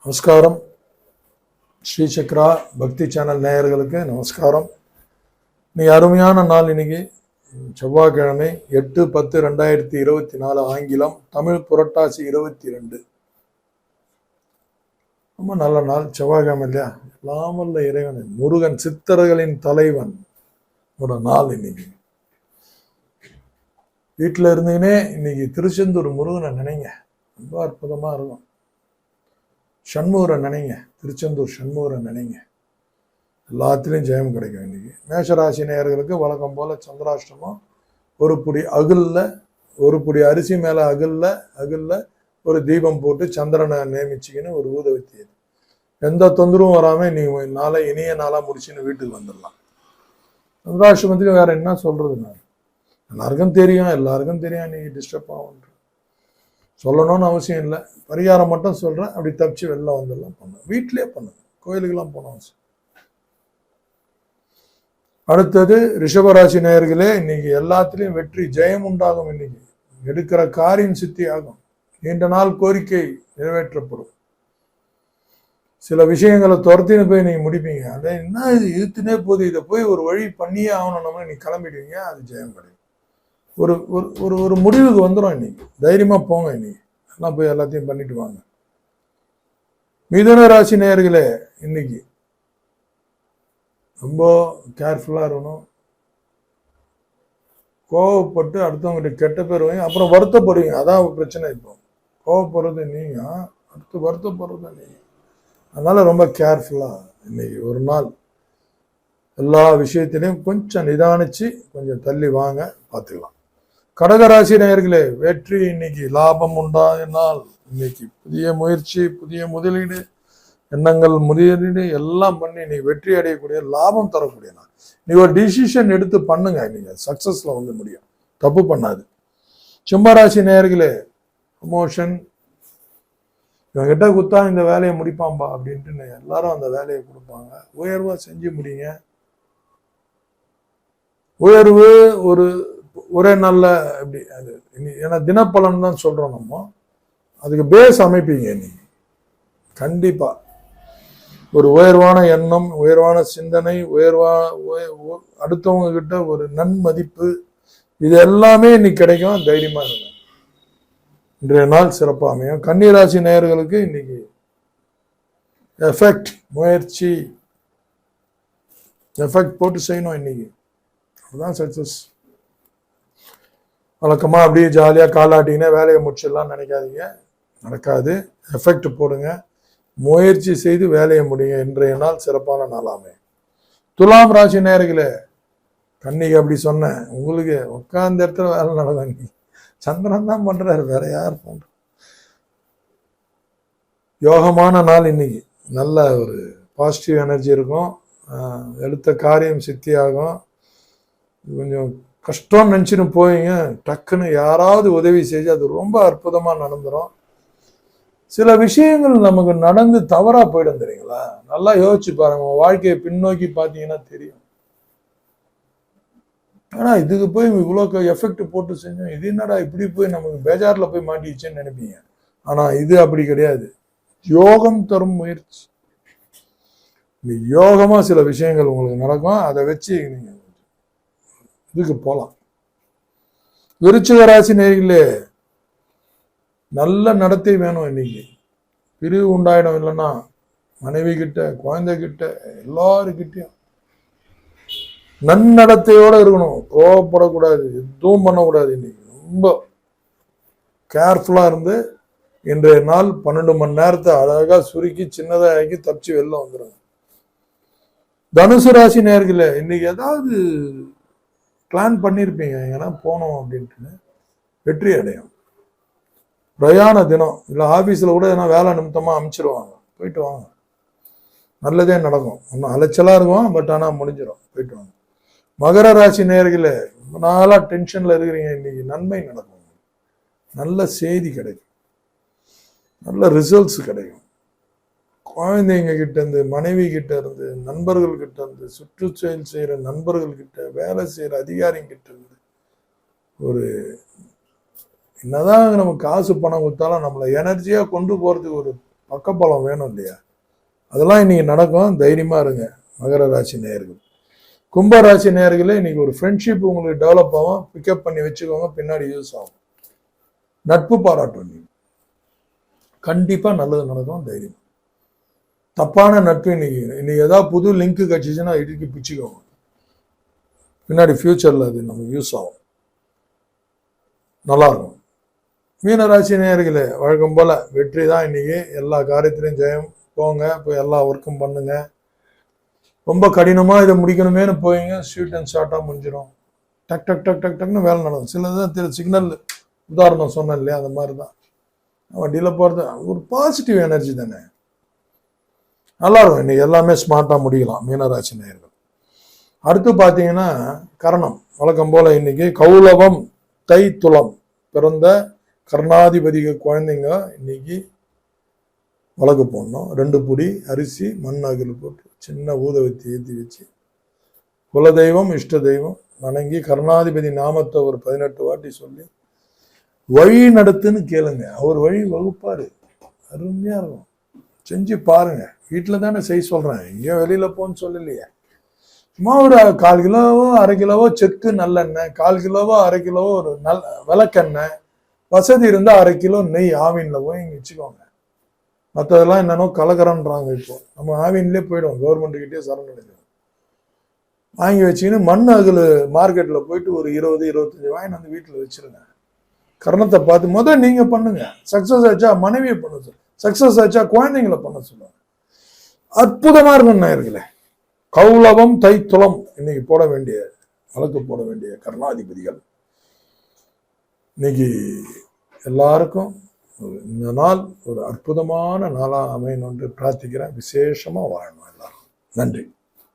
நமஸ்காரம். ஸ்ரீ சக்ரா பக்தி சேனல் நேயர்களுக்கு நமஸ்காரம். இன்னைக்கு அருமையான நாள் இன்னைக்கு. செவ்வாய்க்கிழமை எட்டு பத்து ரெண்டாயிரத்தி இருபத்தி நாலு ஆங்கிலம் தமிழ் புரட்டாசி இருபத்தி ரெண்டு. ரொம்ப நல்ல நாள். செவ்வாய்க்கிழமை இல்லையா? எல்லாமல்ல இறைவன் முருகன் சித்தர்களின் தலைவன். ஒரு நாள் இன்னைக்கு. வீட்டில் இருந்தீங்கன்னே இன்னைக்கு திருச்செந்தூர் முருகனை நினைங்க. ரொம்ப அற்புதமாக இருக்கும். சண்முகரை நினைங்க. திருச்செந்தூர் சண்முகரை நினைங்க. எல்லாத்துலேயும் ஜெயம் கிடைக்கும் இன்னைக்கு. மேஷராசி நேயர்களுக்கு வழக்கம் போல் சந்திராஷ்டமம். ஒரு புடி அகலில் ஒரு புடி அரிசி மேலே அகலில் அகலில் ஒரு தீபம் போட்டு சந்திரனை நியமிச்சிக்கின்னு ஒரு ஊதவித்தியது எந்த தொந்தரவும் வராமல் இன்னைக்கு நாளை இனிய நாளாக முடிச்சுன்னு வீட்டுக்கு வந்துடலாம். சந்திராஷ்டமத்துக்கு வேறு என்ன சொல்கிறது நான் எல்லாருக்கும் தெரியும் எல்லாருக்கும் தெரியும் நீ டிஸ்டர்ப் ஆகும் சொல்லணும்னு அவசியம் இல்லை. பரிகாரம் மட்டும் சொல்கிறேன் அப்படி தப்பிச்சு வெளில வந்துடலாம் பண்ணு. வீட்டிலே பண்ணு கோயிலுக்கெல்லாம் போன அவசியம். அடுத்தது ரிஷபராசி நேயர்களே இன்னைக்கு எல்லாத்துலேயும் வெற்றி ஜெயம் உண்டாகும் இன்னைக்கு. எடுக்கிற காரியம் சித்தி ஆகும் நீண்ட நாள் கோரிக்கை நிறைவேற்றப்படும். சில விஷயங்களை துரத்தின்னு போய் நீங்கள் முடிப்பீங்க. அதை என்ன இது? இழுத்துனே போகுது. இதை போய் ஒரு வழி பண்ணியே ஆகணும்னு நீ கிளம்பிடுவீங்க. அது ஜெயம் கிடையாது. ஒரு ஒரு ஒரு ஒரு முடிவுக்கு வந்துடும் இன்னைக்கு தைரியமாக போங்க இன்னைக்கு எல்லாம் போய் எல்லாத்தையும் பண்ணிட்டு வாங்க. மிதுன ராசி நேயர்களே இன்னைக்கு ரொம்ப கேர்ஃபுல்லாக இருக்கணும். கோவப்பட்டு அடுத்தவங்ககிட்ட கெட்ட பேர் வாங்கி அப்புறம் வருத்தப்படுவீங்க. அதான் பிரச்சனை இப்போ. கோவப்படுறது நீங்கள் அடுத்து வருத்தப்படுறது நீங்கள் அதனால ரொம்ப கேர்ஃபுல்லாக இன்னைக்கு ஒரு நாள் எல்லா விஷயத்திலையும் கொஞ்சம் நிதானிச்சு கொஞ்சம் தள்ளி வாங்க பார்த்துக்கலாம். கடகராசி நேயர்களே வெற்றி இன்னைக்கு லாபம் உண்டாயினால் இன்னைக்கு புதிய முயற்சி புதிய முதலீடு எண்ணங்கள் முதலீடு எல்லாம் பண்ணி நீ வெற்றி அடையக்கூடிய லாபம் தரக்கூடிய நாள். நீ ஒரு டிசிஷன் எடுத்து பண்ணுங்க நீங்க சக்சஸ்ல வந்து முடியும். தப்பு பண்ணாது. சிம்மராசி நேயர்களே ப்ரமோஷன் இவங்கிட்ட குத்தா இந்த வேலையை முடிப்பாம்பா அப்படின்ட்டு எல்லாரும் அந்த வேலையை கொடுப்பாங்க. உயர்வா செஞ்சு முடியுங்க உயர்வு ஒரு ஒரே நல்ல இப்படி அது ஏன்னா தினப்பலன் தான் சொல்கிறோம் நம்ம. அதுக்கு பேஸ் அமைப்பீங்க நீங்க கண்டிப்பாக ஒரு உயர்வான எண்ணம் உயர்வான சிந்தனை உயர்வா அடுத்தவங்க கிட்ட ஒரு நன்மதிப்பு இது எல்லாமே இன்னைக்கு கிடைக்கும். தைரியமாக இருங்க. இன்றைய நாள் சிறப்பாக அமையும். கன்னிராசி நேயர்களுக்கு இன்னைக்கு எஃபெக்ட் முயற்சி எஃபெக்ட் போட்டு செய்யணும் இன்னைக்கு. அதுதான் சக்சஸ் வழக்கமாக அப்படியே ஜாலியாக காலாட்டிங்கன்னா வேலையை முடிச்சிடலாம் நினைக்காதீங்க. நடக்காது. எஃபெக்ட் போடுங்க. முயற்சி செய்து வேலையை முடியுங்க. இன்றைய நாள் சிறப்பான நாளாமே. துலாம் ராசி நேர்களே கன்னிக்கு அப்படி சொன்னேன். உங்களுக்கு உட்கார்ந்த இடத்துல வேலை நடக்கும் சந்திரன் தான் பண்ணுறாரு வேற யார் பண்ணுற யோகமான நாள் இன்னைக்கு. நல்ல ஒரு பாசிட்டிவ் எனர்ஜி இருக்கும். எடுத்த காரியம் சித்தியாகும். கொஞ்சம் கஷ்டம் நினச்சின்னு போவீங்க டக்குன்னு யாராவது உதவி செஞ்சு அது ரொம்ப அற்புதமாக நடந்துரும். சில விஷயங்கள் நமக்கு நடந்து தவறாக போயிடும் தெரியுங்களா? நல்லா யோசிச்சு பாருங்க உங்கள் வாழ்க்கையை பின்னோக்கி பார்த்தீங்கன்னா தெரியும். ஆனா இதுக்கு போய் இவ்வளோ எஃபெக்ட் போட்டு செஞ்சோம் இது என்னடா இப்படி போய் நமக்கு பேஜாரில் போய் மாட்டிடுச்சேன்னு நினைப்பீங்க. ஆனா இது அப்படி கிடையாது. யோகம் தரும் முயற்சி. யோகமாக யோகமா சில விஷயங்கள் உங்களுக்கு நடக்கும் அதை வச்சு நீங்கள் இதுக்கு போகலாம் விருச்சிக ராசி நேர்களே நல்ல நடத்தை வேணும் இன்னைக்கு. பிரிவு உண்டாயிடும் இல்லைன்னா மனைவி கிட்ட குழந்தை கிட்ட எல்லாருக்கிட்டையும் நன்னடத்தையோடு இருக்கணும். கோவப்படக்கூடாது. எதுவும் பண்ணக்கூடாது இன்னைக்கு. ரொம்ப கேர்ஃபுல்லா இருந்து இன்றைய நாள் பன்னெண்டு மணி நேரத்தை அழகா சுருக்கி சின்னதா ஆக்கி தப்பிச்சு வெளில வந்துடும் தனுசு ராசி நேர்களை இன்னைக்கு ஏதாவது பிளான் பண்ணியிருப்பீங்க எங்கன்னா போனோம் அப்படின்ட்டு வெற்றி அடையும். பிரயாண தினம் இல்லை ஆஃபீஸில் கூட எதனா வேலை நிமித்தமாக அமுச்சிடுவாங்க போயிட்டு வாங்க. நல்லதே நடக்கும். ஒன்றும் அலைச்சலாக இருக்கும் பட் ஆனால் முடிஞ்சிடும் போயிட்டு வாங்க. மகர ராசி நேர்களே ரொம்ப நாளாக டென்ஷனில் இருக்கிறீங்க இன்னைக்கு நன்மை நடக்கும். நல்ல செய்தி கிடைக்கும். நல்ல ரிசல்ட்ஸ் கிடைக்கும். குழந்தைங்க கிட்ட இருந்து மனைவி கிட்ட இருந்து நண்பர்கள் கிட்ட இருந்து சுற்றுச்செயல் செய்கிற நண்பர்கள் கிட்ட வேலை செய்கிற அதிகாரிங்க கிட்ட இருந்து ஒரு என்னதான் நம்ம காசு பணம் கொடுத்தாலும் நம்மளை எனர்ஜியாக கொண்டு போகிறதுக்கு ஒரு பக்கபலம் வேணும் இல்லையா? அதெல்லாம் இன்னைக்கு நடக்கும். தைரியமாக இருங்க. மகர ராசி நேயர்கள். கும்ப ராசி நேயர்களே இன்னைக்கு ஒரு ஃப்ரெண்ட்ஷிப் உங்களுக்கு டெவலப் ஆகும். பிக்கப் பண்ணி வச்சுக்கோங்க. பின்னாடி யூஸ் ஆகும். நட்பு பாராட்டும் நீங்க கண்டிப்பாக நல்லது நடக்கும். தைரியம். தப்பான நட்பு இன்னைக்கு. இன்னைக்கு ஏதாவது புது லிங்க் கட்சிச்சுன்னா இடுக்கி பிச்சுக்கோங்க பின்னாடி ஃப்யூச்சரில் அது நமக்கு யூஸ் ஆகும். நல்லாயிருக்கும் மீனராசி நேயர்களே வழக்கம் போல் வெற்றி தான் இன்னைக்கு. எல்லா காரியத்திலையும் ஜெயம். போங்க போய் எல்லா ஒர்க்கும் பண்ணுங்க. ரொம்ப கடினமாக இதை முடிக்கணுமேனு போயிங்க ஸ்வீட் அண்ட் ஷார்ட்டாக முடிஞ்சிடும். டக் டக் டக் டக் டக்னு வேலை நடக்கும். சிலதான் திரு சிக்னல் உதாரணம் சொன்னேன் இல்லையா அந்த மாதிரி தான். வண்டியில் போகிறது ஒரு பாசிட்டிவ் எனர்ஜி தானே. நல்லா இருக்கும் இன்னைக்கு எல்லாமே ஸ்மார்ட்டாக முடிக்கலாம் மீனராசி நேயர்கள். அடுத்து பார்த்தீங்கன்னா கரணம். வழக்கம் போல் இன்னைக்கு கௌலவம் தை துளம். பிறந்த கர்ணாதிபதிக குழந்தைங்க இன்னைக்கு வழக்கு போடணும். ரெண்டு பொடி அரிசி மண் அகில் போட்டு சின்ன ஊதவத்தி ஏற்றி வச்சு. குலதெய்வம் இஷ்ட தெய்வம். வணங்கி கருணாதிபதி நாமத்தை ஒரு பதினெட்டு வாட்டி சொல்லி வழி நடத்துன்னு கேளுங்க. அவர் வழி வகுப்பார். அருமையாக இருக்கும். செஞ்சு பாருங்க. வீட்டில் தானே செய்ய சொல்கிறேன் எங்கேயோ வெளியில் போன்னு சொல்லலையே. சும்மா ஒரு கால் கிலோவோ அரை கிலோவோ செக்கு நல்லெண்ணெய் கால் கிலோவோ அரை கிலோவோ ஒரு நல் விளக்கெண்ணெய் வசதி இருந்தால் அரை கிலோ நெய் ஆவினில் போய் இங்கே வச்சுக்கோங்க. மற்றதெல்லாம் என்னென்னோ கலக்கறன்றாங்க இப்போ. நம்ம ஆவின்லேயே போயிடும் கவர்மெண்ட்டுக்கிட்டே சரணடைஞ்சோம் வாங்கி வச்சுக்கின்னு மண் அகல் மார்க்கெட்டில் போயிட்டு ஒரு இருபது இருபத்தஞ்சி வாங்கி வந்து வீட்டில் வச்சிருங்க. கரணத்தை பார்த்து முதல் நீங்கள் பண்ணுங்கள் சக்ஸஸ் ஆச்சா மனைவியை பண்ண சக்ஸஸ் ஆச்சா? குழந்தைங்கள பண்ண சொல்லுவாங்க. அற்புதமாக இருக்கும் நேயர்களே. கௌலவம் தைத்துளம் இன்னைக்கு போட வேண்டிய வழக்கு போட வேண்டிய கருணாதிபதிகள். இன்னைக்கு எல்லாருக்கும் ஒரு இந்த நாள் ஒரு அற்புதமான நாளாக அமையணும் என்று பிரார்த்திக்கிறேன். விசேஷமாக வாழணும் எல்லாரும். நன்றி.